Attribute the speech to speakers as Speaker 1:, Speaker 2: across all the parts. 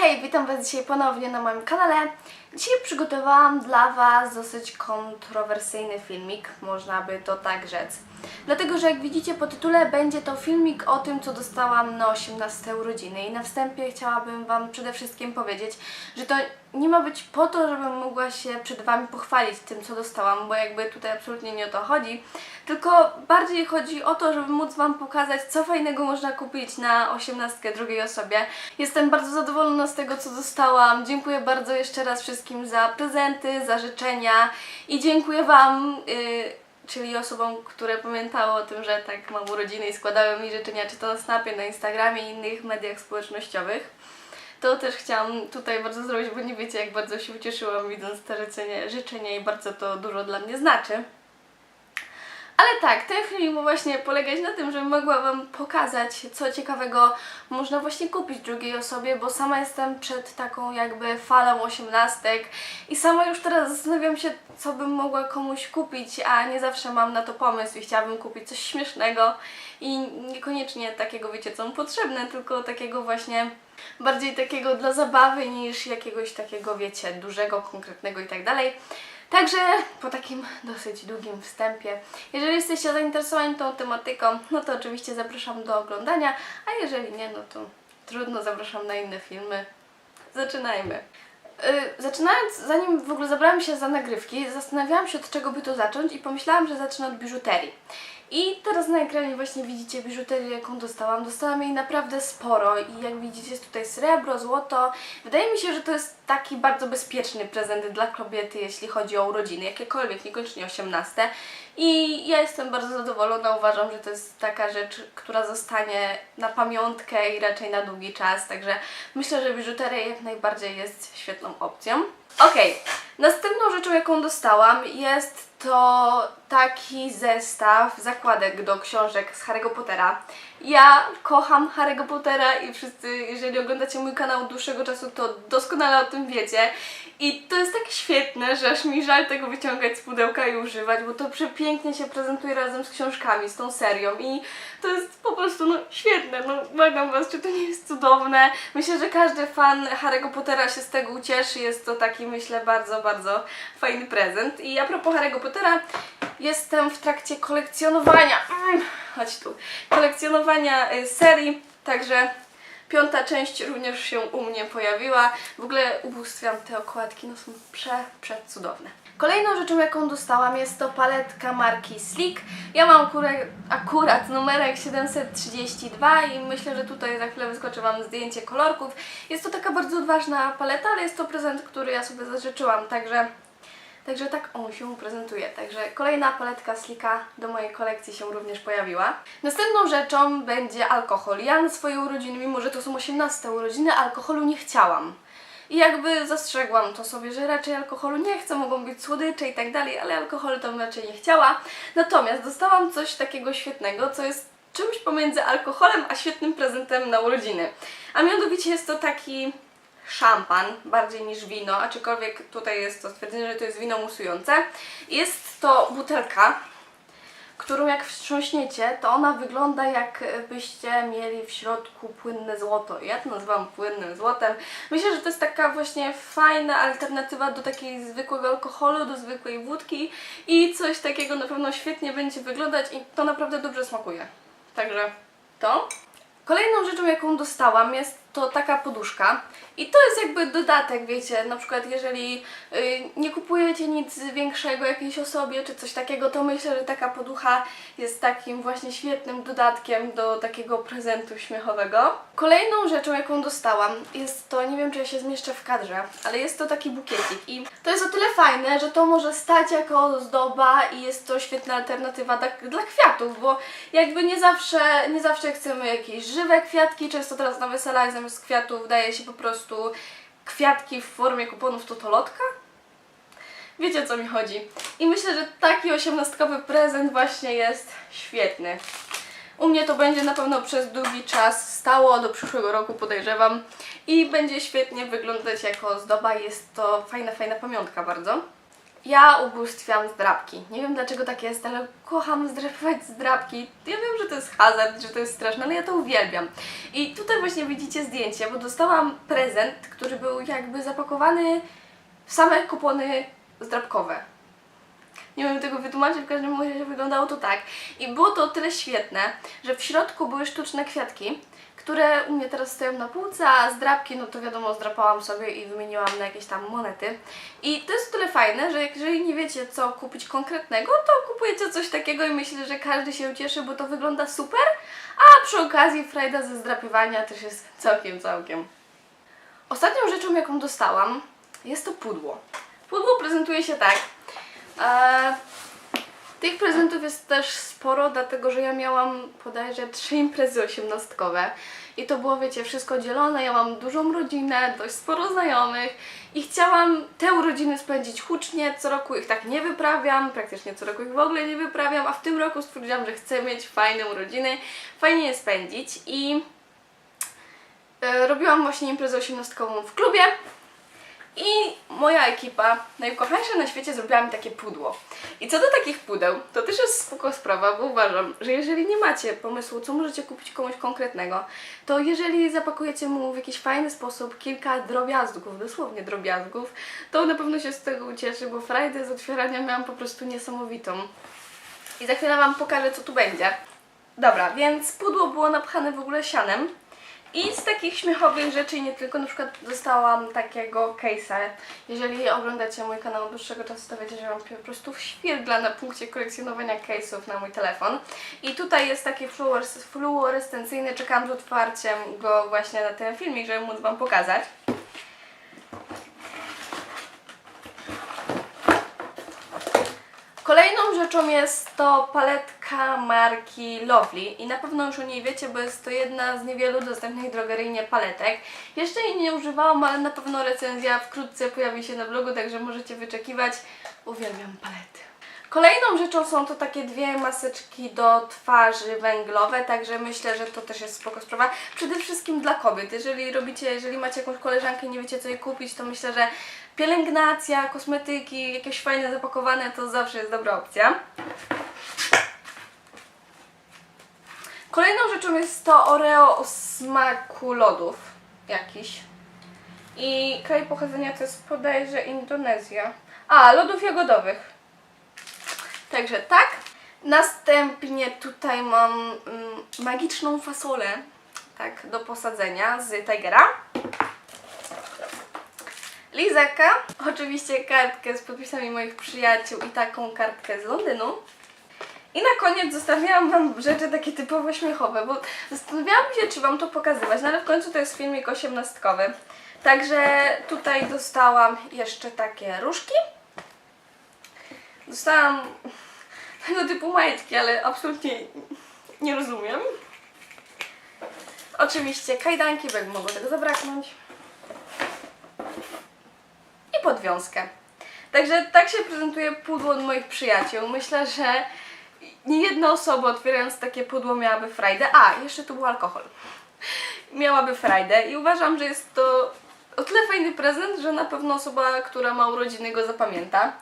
Speaker 1: hej, witam Was dzisiaj ponownie na moim kanale. Dzisiaj przygotowałam dla Was dosyć kontrowersyjny filmik, można by to tak rzec. Dlatego, że jak widzicie po tytule będzie to filmik o tym, co dostałam na 18 urodziny. I na wstępie chciałabym Wam przede wszystkim powiedzieć, że to nie ma być po to, żebym mogła się przed Wami pochwalić tym, co dostałam, bo jakby tutaj absolutnie nie o to chodzi. Tylko bardziej chodzi o to, żeby móc Wam pokazać, co fajnego można kupić na 18 drugiej osobie. Jestem bardzo zadowolona z tego, co dostałam. Dziękuję bardzo jeszcze raz wszystkim za prezenty, za życzenia i dziękuję Wam. Yy, czyli osobom, które pamiętały o tym, że tak mam urodziny i składały mi życzenia, czy to na Snapie, na Instagramie i innych mediach społecznościowych. To też chciałam tutaj bardzo zrobić, bo nie wiecie, jak bardzo się ucieszyłam widząc te życzenia, życzenia i bardzo to dużo dla mnie znaczy. Ale tak, ten film ma właśnie polegać na tym, żebym mogła Wam pokazać, co ciekawego można właśnie kupić drugiej osobie, bo sama jestem przed taką jakby falą osiemnastek i sama już teraz zastanawiam się, co bym mogła komuś kupić, a nie zawsze mam na to pomysł i chciałabym kupić coś śmiesznego i niekoniecznie takiego, wiecie, co mu potrzebne, tylko takiego właśnie bardziej takiego dla zabawy niż jakiegoś takiego, wiecie, dużego, konkretnego i tak dalej. Także po takim dosyć długim wstępie, jeżeli jesteście zainteresowani tą tematyką, no to oczywiście zapraszam do oglądania, a jeżeli nie, no to trudno, zapraszam na inne filmy. Zaczynajmy. Yy, zaczynając, zanim w ogóle zabrałam się za nagrywki, zastanawiałam się od czego by to zacząć i pomyślałam, że zacznę od biżuterii. I teraz na ekranie właśnie widzicie biżuterię, jaką dostałam. Dostałam jej naprawdę sporo i jak widzicie jest tutaj srebro, złoto. Wydaje mi się, że to jest taki bardzo bezpieczny prezent dla kobiety, jeśli chodzi o urodziny, jakiekolwiek, niekoniecznie 18. I ja jestem bardzo zadowolona, uważam, że to jest taka rzecz, która zostanie na pamiątkę i raczej na długi czas, także myślę, że biżuteria jak najbardziej jest świetną opcją. Okej, następną rzeczą, jaką dostałam jest to taki zestaw zakładek do książek z Harry'ego Pottera. Ja kocham Harry'ego Pottera i wszyscy, jeżeli oglądacie mój kanał od dłuższego czasu, to doskonale o tym wiecie. I to jest tak świetne, że aż mi żal tego wyciągać z pudełka i używać, bo to przepięknie się prezentuje razem z książkami, z tą serią. I to jest po prostu no świetne, no błagam Was, czy to nie jest cudowne? Myślę, że każdy fan Harry'ego Pottera się z tego ucieszy, jest to taki myślę bardzo, bardzo fajny prezent. I a propos Harry'ego Pottera, jestem w trakcie kolekcjonowania, mm, chodź tu, kolekcjonowania y, serii, także Piąta część również się u mnie pojawiła. W ogóle ubóstwiam te okładki, no są prze, przecudowne. Kolejną rzeczą, jaką dostałam jest to paletka marki Sleek. Ja mam akurat, akurat numerek 732 i myślę, że tutaj za chwilę wyskoczy Wam zdjęcie kolorków. Jest to taka bardzo odważna paleta, ale jest to prezent, który ja sobie zażyczyłam, także Także tak on się prezentuje. Także kolejna paletka Slika do mojej kolekcji się również pojawiła. Następną rzeczą będzie alkohol. Ja na swoje urodziny, mimo że to są 18 urodziny, alkoholu nie chciałam. I jakby zastrzegłam to sobie, że raczej alkoholu nie chcę, mogą być słodycze i tak dalej, ale alkoholu to raczej nie chciała. Natomiast dostałam coś takiego świetnego, co jest czymś pomiędzy alkoholem a świetnym prezentem na urodziny. A mianowicie jest to taki szampan bardziej niż wino, aczkolwiek tutaj jest to stwierdzenie, że to jest wino musujące. Jest to butelka, którą jak wstrząśniecie, to ona wygląda jakbyście mieli w środku płynne złoto. Ja to nazywam płynnym złotem. Myślę, że to jest taka właśnie fajna alternatywa do takiej zwykłego alkoholu, do zwykłej wódki i coś takiego na pewno świetnie będzie wyglądać i to naprawdę dobrze smakuje. Także to. Kolejną rzeczą, jaką dostałam jest to taka poduszka i to jest jakby dodatek, wiecie, na przykład jeżeli y, nie kupujecie nic większego jakiejś osobie czy coś takiego, to myślę, że taka poducha jest takim właśnie świetnym dodatkiem do takiego prezentu śmiechowego. Kolejną rzeczą, jaką dostałam jest to, nie wiem czy ja się zmieszczę w kadrze, ale jest to taki bukiecik i to jest o tyle fajne, że to może stać jako ozdoba i jest to świetna alternatywa dla, dla kwiatów, bo jakby nie zawsze, nie zawsze chcemy jakieś żywe kwiatki, często teraz na weselach zamiast kwiatów daje się po prostu kwiatki w formie kuponów totolotka. Wiecie o co mi chodzi. I myślę, że taki osiemnastkowy prezent właśnie jest świetny. U mnie to będzie na pewno przez długi czas stało, do przyszłego roku podejrzewam. I będzie świetnie wyglądać jako ozdoba. Jest to fajna, fajna pamiątka bardzo. Ja ubóstwiam zdrabki. Nie wiem dlaczego tak jest, ale kocham zdrapywać zdrabki. Ja wiem, że to jest hazard, że to jest straszne, ale ja to uwielbiam. I tutaj właśnie widzicie zdjęcie, bo dostałam prezent, który był jakby zapakowany w same kupony zdrabkowe. Nie wiem tego wytłumaczyć, w każdym razie wyglądało to tak. I było to o tyle świetne, że w środku były sztuczne kwiatki, które u mnie teraz stoją na półce, a zdrabki, no to wiadomo, zdrapałam sobie i wymieniłam na jakieś tam monety. I to jest tyle fajne, że jeżeli nie wiecie co kupić konkretnego, to kupujecie coś takiego i myślę, że każdy się ucieszy, bo to wygląda super, a przy okazji frajda ze zdrapywania też jest całkiem, całkiem. Ostatnią rzeczą, jaką dostałam, jest to pudło. Pudło prezentuje się tak. E, tych prezentów jest też sporo, dlatego że ja miałam bodajże trzy imprezy osiemnastkowe i to było, wiecie, wszystko dzielone. Ja mam dużą rodzinę, dość sporo znajomych i chciałam te urodziny spędzić hucznie. Co roku ich tak nie wyprawiam, praktycznie co roku ich w ogóle nie wyprawiam, a w tym roku stwierdziłam, że chcę mieć fajne urodziny, fajnie je spędzić i e, robiłam właśnie imprezę osiemnastkową w klubie. I moja ekipa, najukochańsza na świecie, zrobiła mi takie pudło. I co do takich pudeł, to też jest spoko sprawa, bo uważam, że jeżeli nie macie pomysłu, co możecie kupić komuś konkretnego, to jeżeli zapakujecie mu w jakiś fajny sposób kilka drobiazgów, dosłownie drobiazgów, to na pewno się z tego ucieszy, bo frajdę z otwierania miałam po prostu niesamowitą. I za chwilę Wam pokażę, co tu będzie. Dobra, więc pudło było napchane w ogóle sianem. I z takich śmiechowych rzeczy nie tylko, na przykład dostałam takiego case'a. Jeżeli oglądacie mój kanał od dłuższego czasu, to wiecie, że mam po prostu świerdla na punkcie kolekcjonowania case'ów na mój telefon. I tutaj jest taki fluores- fluorescencyjny, czekam z otwarciem go właśnie na ten filmik, żeby móc Wam pokazać. Kolejną rzeczą jest to paletka marki Lovely i na pewno już o niej wiecie, bo jest to jedna z niewielu dostępnych drogeryjnie paletek. Jeszcze jej nie używałam, ale na pewno recenzja wkrótce pojawi się na blogu, także możecie wyczekiwać. Uwielbiam palety. Kolejną rzeczą są to takie dwie maseczki do twarzy węglowe, także myślę, że to też jest spoko sprawa. Przede wszystkim dla kobiet. Jeżeli robicie, jeżeli macie jakąś koleżankę i nie wiecie co jej kupić, to myślę, że pielęgnacja, kosmetyki, jakieś fajne zapakowane to zawsze jest dobra opcja. Kolejną rzeczą jest to Oreo o smaku lodów jakiś. I kraj pochodzenia to jest bodajże Indonezja. A, lodów jagodowych. Także tak. Następnie tutaj mam mm, magiczną fasolę, tak, do posadzenia z Tigera. Lizaka, oczywiście kartkę z podpisami moich przyjaciół i taką kartkę z Londynu. I na koniec zostawiałam Wam rzeczy takie typowo śmiechowe, bo zastanawiałam się, czy Wam to pokazywać, no ale w końcu to jest filmik osiemnastkowy. Także tutaj dostałam jeszcze takie różki. Dostałam tego typu majtki, ale absolutnie nie rozumiem. Oczywiście kajdanki, bo jak mogło tego zabraknąć. I podwiązkę. Także tak się prezentuje pudło od moich przyjaciół. Myślę, że nie jedna osoba otwierając takie pudło miałaby frajdę. A, jeszcze tu był alkohol. Miałaby frajdę i uważam, że jest to o tyle fajny prezent, że na pewno osoba, która ma urodziny go zapamięta.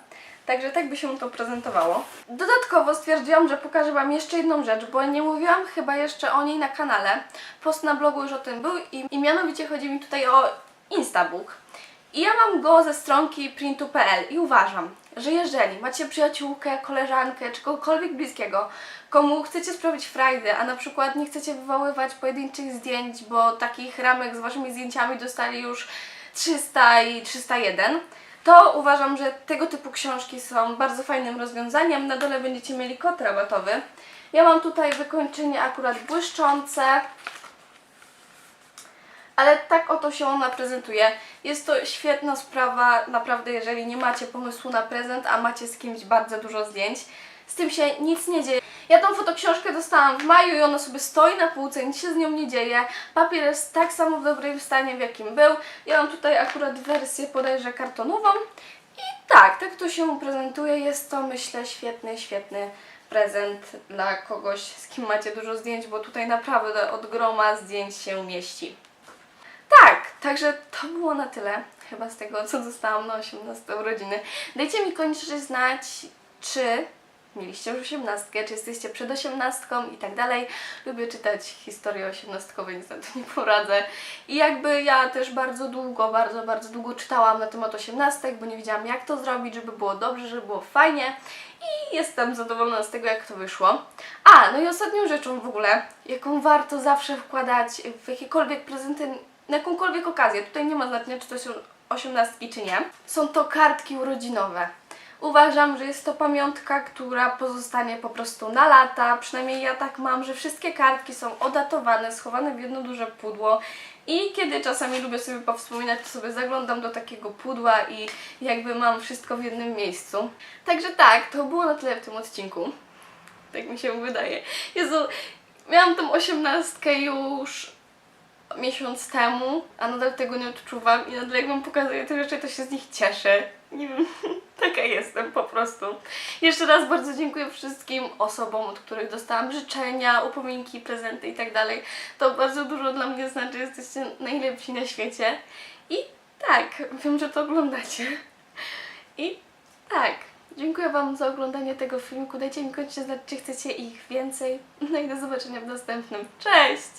Speaker 1: Także tak by się to prezentowało. Dodatkowo stwierdziłam, że pokażę Wam jeszcze jedną rzecz, bo nie mówiłam chyba jeszcze o niej na kanale. Post na blogu już o tym był i, i mianowicie chodzi mi tutaj o Instabook. I ja mam go ze stronki printu.pl i uważam, że jeżeli macie przyjaciółkę, koleżankę czy kogokolwiek bliskiego, komu chcecie sprawić frajdę, a na przykład nie chcecie wywoływać pojedynczych zdjęć, bo takich ramek z waszymi zdjęciami dostali już 300 i 301, to uważam, że tego typu książki są bardzo fajnym rozwiązaniem. Na dole będziecie mieli kod rabatowy. Ja mam tutaj wykończenie akurat błyszczące, ale tak oto się ona prezentuje. Jest to świetna sprawa, naprawdę, jeżeli nie macie pomysłu na prezent, a macie z kimś bardzo dużo zdjęć. Z tym się nic nie dzieje. Ja tą fotoksiążkę dostałam w maju i ona sobie stoi na półce, nic się z nią nie dzieje. Papier jest tak samo w dobrym stanie, w jakim był. Ja mam tutaj akurat wersję podejrzę kartonową. I tak, tak to się prezentuje. Jest to, myślę, świetny, świetny prezent dla kogoś, z kim macie dużo zdjęć, bo tutaj naprawdę od groma zdjęć się mieści. Tak, także to było na tyle. chyba z tego, co dostałam na 18 urodziny. Dajcie mi koniecznie znać, czy mieliście już osiemnastkę, czy jesteście przed osiemnastką i tak dalej. Lubię czytać historie osiemnastkowe, nic na to nie poradzę. I jakby ja też bardzo długo, bardzo, bardzo długo czytałam na temat osiemnastek, bo nie wiedziałam jak to zrobić, żeby było dobrze, żeby było fajnie i jestem zadowolona z tego, jak to wyszło. A, no i ostatnią rzeczą w ogóle, jaką warto zawsze wkładać w jakiekolwiek prezenty, na jakąkolwiek okazję, tutaj nie ma znaczenia, czy to są osiemnastki, czy nie, są to kartki urodzinowe. Uważam, że jest to pamiątka, która pozostanie po prostu na lata. Przynajmniej ja tak mam, że wszystkie kartki są odatowane, schowane w jedno duże pudło. I kiedy czasami lubię sobie powspominać, to sobie zaglądam do takiego pudła i jakby mam wszystko w jednym miejscu. Także tak, to było na tyle w tym odcinku. Tak mi się wydaje. Jezu, miałam tą osiemnastkę już miesiąc temu, a nadal tego nie odczuwam i nadal jak wam pokazuję te rzeczy, to się z nich cieszę. Nie wiem, taka jestem po prostu. Jeszcze raz bardzo dziękuję wszystkim osobom, od których dostałam życzenia, upominki, prezenty i tak. To bardzo dużo dla mnie znaczy, jesteście najlepsi na świecie. I tak, wiem, że to oglądacie. I tak, dziękuję Wam za oglądanie tego filmiku. Dajcie mi koniecznie znać, czy chcecie ich więcej. No i do zobaczenia w następnym. Cześć!